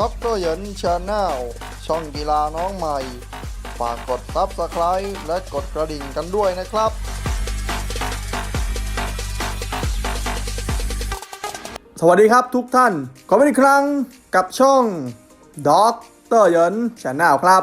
ด็อกเตอร์เหยินชาแนลช่องกีฬาน้องใหม่ ฝากกดซับสไคร b e และกดกระดิ่งกันด้วยนะครับ สวัสดีครับทุกท่าน ขอเป็นอีกครั้งกับช่องด็อกเตอร์เยินชาแนลครับ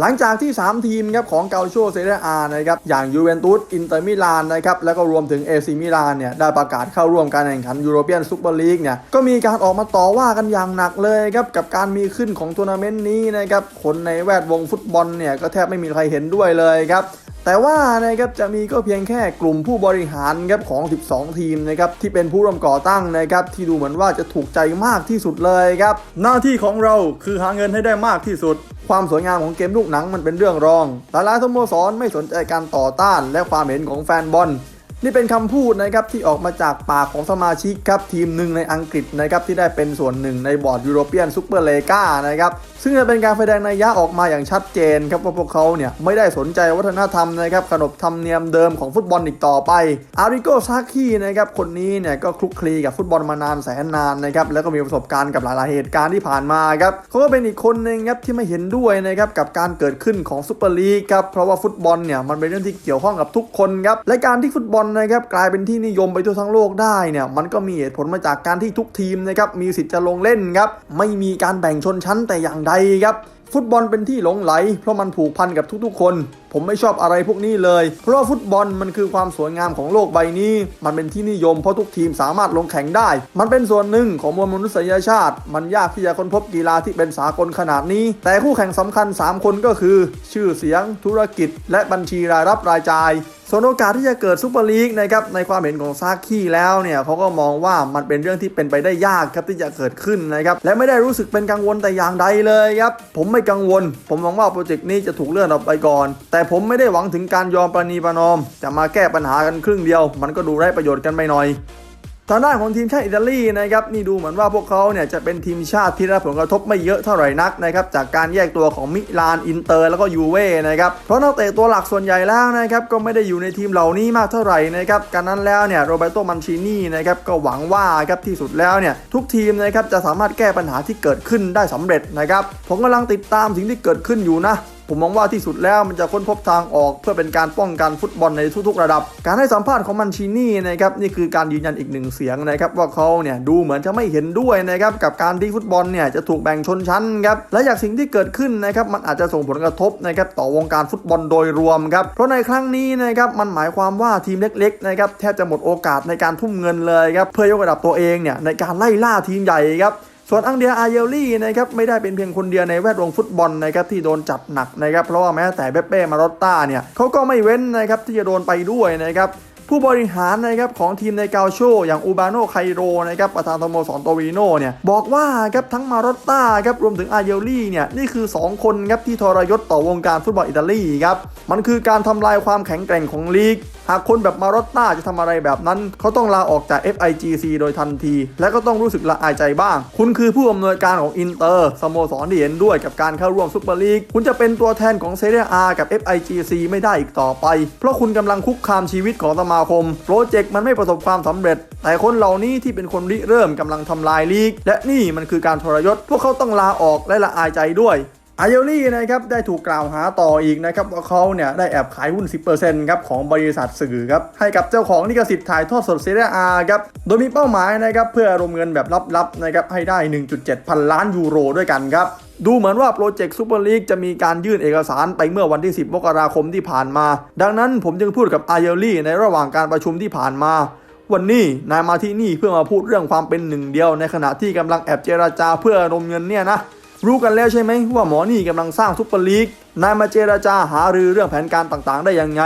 หลังจากที่ 3 ทีมครับของเกาโชเซเรียอานะครับอย่างยูเวนตุสอินเตอร์มิลานนะครับแล้วก็รวมถึงเอซิมิลานเนี่ยได้ประกาศเข้าร่วมการแข่งขันยูโรเปียนซูเปอร์ลีกเนี่ยก็มีการออกมาต่อว่ากันอย่างหนักเลยครับกับการมีขึ้นของทัวร์นาเมนต์นี้นะครับคนในแวดวงฟุตบอลเนี่ยก็แทบไม่มีใครเห็นด้วยเลยครับ แต่ว่านะครับจะมีก็เพียงแค่กลุ่มผู้บริหารครับของ 12 ทีมนะครับที่เป็นผู้ร่วมก่อตั้งนะครับที่ดูเหมือนว่าจะถูกใจมากที่สุดเลยครับหน้าที่ของเราคือหาเงินให้ได้มากที่สุด ความสวยงามของเกมลูกหนังมันเป็นเรื่องรองหลายๆสโมสรไม่สนใจการต่อต้านและความเห็นของแฟนบอล นี่เป็นคำพูดนะครับที่ออกมาจากปากของสมาชิกครับทีมหนึ่งในอังกฤษนะครับที่ได้เป็นส่วนหนึ่งในบอร์ดยูโรเปียนซูเปอร์เลกานะครับซึ่งจะเป็นการแสดงนัยยะออกมาอย่างชัดเจนครับว่าพวกเขาเนี่ยไม่ได้สนใจวัฒนธรรมนะครับขนบธรรมเนียมเดิมของฟุตบอลอีกต่อไปอาริโกซาคีนะครับคนนี้เนี่ยก็คลุกคลีกับฟุตบอลมานานแสนนานนะครับแล้วก็มีประสบการณ์กับหลายๆเหตุการณ์ที่ผ่านมาครับเขาก็เป็นอีกคนหนึ่งครับที่ไม่เห็นด้วยนะครับกับการเกิดขึ้นของซูเปอร์ลีกครับเพราะว่าฟุตบอลเนี่ยมันเป็นเรื่องที่เกี่ยวข้องกับทุกคนครับและการที่ฟุตบอลนะครับกลายเป็นที่นิยมไปทั่วทั้งโลกได้เนี่ยมันก็มีเหตุผลมาจากการที่ทุกทีมนะครับมีสิทธิ์จะลงเล่นครับไม่มีการแบ่งชนชั้นแต่อย่างใดครับ ฟุตบอลเป็นที่หลงไหล เพราะมันผูกพันกับทุกๆคน ผมไม่ชอบอะไรพวกนี้เลย เพราะฟุตบอลมันคือความสวยงามของโลกใบนี้ มันเป็นที่นิยมเพราะทุกทีมสามารถลงแข่งได้ มันเป็นส่วนหนึ่งของมวลมนุษยชาติ มันยากที่จะค้นพบกีฬาที่เป็นสากลขนาดนี้ แต่คู่แข่งสำคัญ 3 คนก็คือ ชื่อเสียง ธุรกิจ และบัญชีรายรับรายจ่ายส่วนโอกาสที่จะเกิดซูเปอร์ลีกนะครับในความเห็นของซาคีแล้วเนี่ยเขาก็มองว่ามันเป็นเรื่องที่เป็นไปได้ยากครับที่จะเกิดขึ้นนะครับและไม่ได้รู้สึกเป็นกังวลแต่อย่างใดเลยครับผมไม่กังวล ผมหวังว่าโปรเจกต์นี้จะถูกเลื่อนออกไปก่อน แต่ผมไม่ได้หวังถึงการยอมประนีประนอม จะมาแก้ปัญหากันครึ่งเดียว มันก็ดูไร้ประโยชน์กันไปหน่อย ทางด้านของทีมชาติอิตาลีนะครับนี่ดูเหมือนว่าพวกเขาเนี่ยจะเป็นทีมชาติที่ได้รับผลกระทบไม่เยอะเท่าไหร่นักนะครับจากการแยกตัวของมิลานอินเตอร์แล้วก็ยูเว่นะครับเพราะนักเตะตัวหลักส่วนใหญ่แล้วนะครับก็ไม่ได้อยู่ในทีมเหล่านี้มากเท่าไหร่นะครับการนั้นแล้วเนี่ยโรเบโตมันชินีนะครับก็หวังว่าครับที่สุดแล้วเนี่ยทุกทีมนะครับจะสามารถแก้ปัญหาที่เกิดขึ้นได้สำเร็จนะครับผมกำลังติดตามสิ่งที่เกิดขึ้นอยู่นะ ผมมองว่าที่สุดแล้วมันจะค้นพบทางออก เพื่อเป็นการป้องกันฟุตบอลในทุกๆ ระดับ การให้สัมภาษณ์ของมันชินี่นะครับนี่คือการยืนยันอีกหนึ่งเสียงนะครับว่าเขาเนี่ยดูเหมือนจะไม่เห็นด้วยนะครับกับการที่ฟุตบอลเนี่ยจะถูกแบ่งชนชั้นครับและจากสิ่งที่เกิดขึ้นนะครับมันอาจจะส่งผลกระทบนะครับต่อวงการฟุตบอลโดยรวมครับเพราะในครั้งนี้นะครับมันหมายความว่าทีมเล็กๆนะครับแทบจะหมดโอกาสในการทุ่มเงินเลยครับเพื่อยกระดับตัวเองเนี่ยในการไล่ล่าทีมใหญ่ครับ ส่วนอังเดียอาเยลลี่นะครับไม่ได้เป็นเพียงคนเดียวในแวดวงฟุตบอลนะครับที่โดนจัดหนักนะครับเพราะว่าแม้แต่เบเป้มารอตต้าเนี่ยเขาก็ไม่เว้นนะครับที่จะโดนไปด้วยนะครับผู้บริหารนะครับของทีมในกาโชอย่างอูบาโนไคโรนะครับประธานสโมสรโตวิโนเนี่ยบอกว่าครับทั้งมารอตต้าครับรวมถึงอาเยลลี่เนี่ยนี่คือ 2 คนครับที่ทรยศต่อวงการฟุตบอลอิตาลีครับมันคือการทำลายความแข็งแกร่งของลีก หากคนแบบมารอตต้าจะทำอะไรแบบนั้น เขาต้องลาออกจาก FIGC โดยทันที และก็ต้องรู้สึกละอายใจบ้าง คุณคือผู้อำนวยการของอินเตอร์สโมสรที่เห็นด้วยกับการเข้าร่วมซุปเปอร์ลีก คุณจะเป็นตัวแทนของเซเรียอากับ FIGC ไม่ได้อีกต่อไป เพราะคุณกำลังคุกคามชีวิตของสมาคม โปรเจกต์มันไม่ประสบความสำเร็จ แต่คนเหล่านี้ที่เป็นคนริเริ่มกำลังทำลายลีก และนี่มันคือการทรยศ พวกเขาต้องลาออกและละอายใจด้วย อาเยลลี่นะครับได้ถูกกล่าวหาต่ออีกนะครับว่าเขาเนี่ยได้แอบขายหุ้น 10%ครับของบริษัทสื่อครับให้กับเจ้าของลิขสิทธิ์ถ่ายทอดสดเซเรียอาครับโดยมีเป้าหมายนะครับเพื่อรวมเงินแบบลับๆนะครับให้ได้ 1.7 พันล้านยูโรด้วยกันครับดูเหมือนว่าโปรเจกต์ซูเปอร์ลีกจะมีการยื่นเอกสารไปเมื่อวันที่ 10 มกราคมที่ผ่านมา ดังนั้นผมจึงพูดกับอาเยลลี่ในระหว่างการประชุมที่ผ่านมาวันนี้นายมาที่นี่เพื่อมาพูดเรื่องความเป็นหนึ่งเดียวในขณะที่กำลังแอบเจราจาเพื่อระดมเงินเนี่ยนะ รู้กันแล้วใช่ไหมว่าหมอนี่กำลังสร้างซุปเปอร์ลีก นายมาเจราจาหารือเรื่องแผนการต่างๆ ได้ยังไง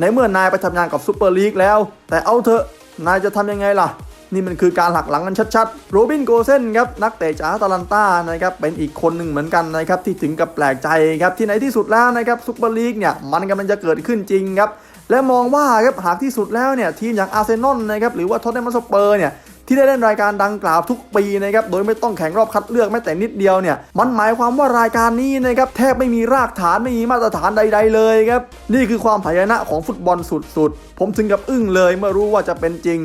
ในเมื่อนายไปทำงานกับซุปเปอร์ลีกแล้ว แต่เอาเถอะนายจะทำยังไงล่ะ นี่มันคือการหักหลังกันชัดๆ โรบินโกเซนครับนักเตะจากอาตาลันตานะครับเป็นอีกคนหนึ่งเหมือนกันนะครับที่ถึงกับแปลกใจครับที่ในที่สุดแล้วนะครับซุปเปอร์ลีกเนี่ยมันกำลังจะเกิดขึ้นจริงครับและมองว่าครับหากที่สุดแล้วเนี่ยทีมอย่างอาร์เซนอลนะครับหรือว่าท็อตแนมสเปอร์เนี่ย ที่ได้เล่นรายการดังกล่าวทุกปีนะครับโดยไม่ต้องแข่งรอบคัดเลือกแม้แต่นิดเดียวเนี่ยมันหมายความว่ารายการนี้นะครับแทบไม่มีรากฐานไม่มีมาตรฐานใด ๆ เลยครับนี่คือความพยนะของฟุตบอลสุดๆ ผมถึงกับอึ้งเลยเมื่อรู้ว่าจะเป็นจริง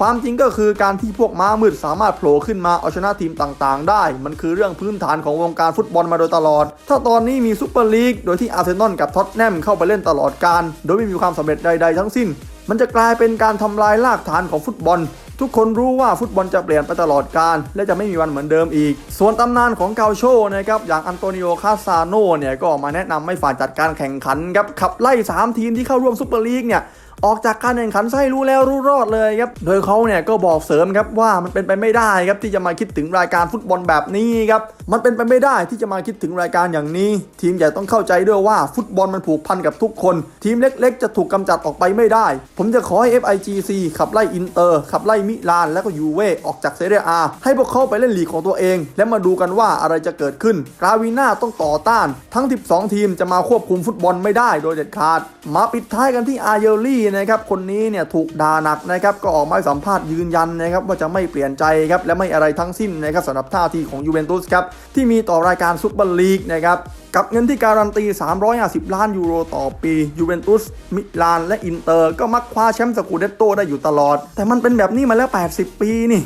ความจริงก็คือการที่พวกม้ามืดสามารถโผล่ขึ้นมาเอาชนะทีมต่างๆ ได้ มันคือเรื่องพื้นฐานของวงการฟุตบอลมาโดยตลอด ถ้าตอนนี้มีซูเปอร์ลีกโดยที่อาร์เซนอลกับท็อตแนมเข้าไปเล่นตลอดการ โดยไม่มีความสำเร็จใด ๆ ทั้งสิ้น มันจะกลายเป็นการทำลายรากฐานของฟุตบอล ทุกคนรู้ว่าฟุตบอลจะเปลี่ยนไปตลอดการและจะไม่มีวันเหมือนเดิมอีก ส่วนตำนานของเกาโชนะครับอย่างอันโตนิโอคาซาโนเนี่ยก็ออกมาแนะนำให้ฝ่ายจัดการแข่งขันครับขับไล่ 3 ทีมที่เข้าร่วมซุปเปอร์ลีกเนี่ย ออกจากการแข่งขันใช่รู้แล้วรู้รอดเลยครับ โดยเขาเนี่ยก็บอกเสริมครับว่ามันเป็นไปไม่ได้ครับที่จะมาคิดถึงรายการฟุตบอลแบบนี้ครับ มันเป็นไปไม่ได้ที่จะมาคิดถึงรายการอย่างนี้ ทีมใหญ่ต้องเข้าใจด้วยว่าฟุตบอลมันผูกพันกับทุกคน ทีมเล็ก ๆ จะถูกกำจัดออกไปไม่ได้ ผมจะขอให้ FIGC ขับไล่อินเตอร์ขับไล่มิลานและก็ยูเว่ออกจากเซเรียอาให้พวกเขาไปเล่นลีกของตัวเอง และมาดูกันว่าอะไรจะเกิดขึ้นกราวีน่าต้องต่อต้าน ทั้ง 12 ทีมจะมาควบคุมฟุตบอลไม่ได้โดยเด็ดขาด มาปิดท้ายกันที่อาเยลลี่นะครับคนนี้เนี่ยถูกด่าหนักนะครับก็ออกมาสัมภาษณ์ยืนยันนะครับว่าจะไม่เปลี่ยนใจครับและไม่อะไรทั้งสิ้นนะครับสำหรับท่าทีของยูเวนตุสครับที่มีต่อรายการซุปเปอร์ลีกนะครับกับเงินที่การันตี 350 ล้านยูโรต่อปียูเวนตุสมิลาน และอินเตอร์ ก็มักคว้าแชมป์สกูเดตโตได้อยู่ตลอด แต่มันเป็นแบบนี้มาแล้ว 80 ปีนี่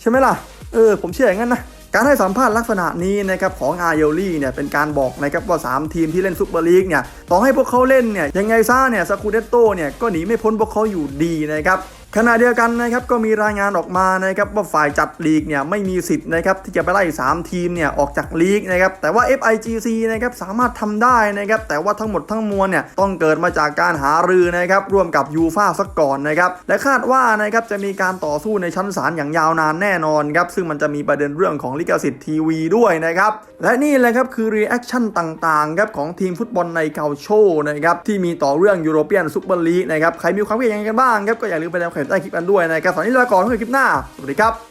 ใช่ไหมล่ะ เออ ผมเชื่ออย่างนั้นนะ การให้สัมภาษณ์ลักษณะนี้นะครับของอาเยลลี่เนี่ยเป็นการบอกนะครับว่า 3 ทีมที่เล่นซุปเปอร์ลีกเนี่ยต่อให้พวกเขาเล่นเนี่ยยังไงซ่าเนี่ยสกูเดตโตเนี่ยก็หนีไม่พ้นพวกเขาอยู่ดีนะครับ ขณะเดียวกันนะครับก็มีรายงานออกมานะครับว่าฝ่ายจัดลีกเนี่ยไม่มีสิทธิ์นะครับที่จะไปไล่ 3 ทีมเนี่ยออกจากลีกนะครับแต่ว่า FIGC นะครับสามารถทำได้นะครับแต่ว่าทั้งหมดทั้งมวลเนี่ยต้องเกิดมาจากการหารือนะครับร่วมกับยูฟาซะก่อนนะครับและคาดว่านะครับจะมีการต่อสู้ในชั้นศาลอย่างยาวนานแน่นอนครับซึ่งมันจะมีประเด็นเรื่องของลิขสิทธิ์ทีวีด้วยนะครับและนี่แหละครับคือรีแอคชั่นต่างๆครับของทีมฟุตบอลในเกาโชนะครับที่มีต่อเรื่องยูโรเปียนซุปเปอร์ลีกนะครับใครมีความคิดเห็นกันบ้างครับก็อย่าลืมไปแสดงควใต้คลิปกันด้วยนะครับสำหรับวันนี้ลาก่อนเพื่อคลิปหน้า สวัสดีครับ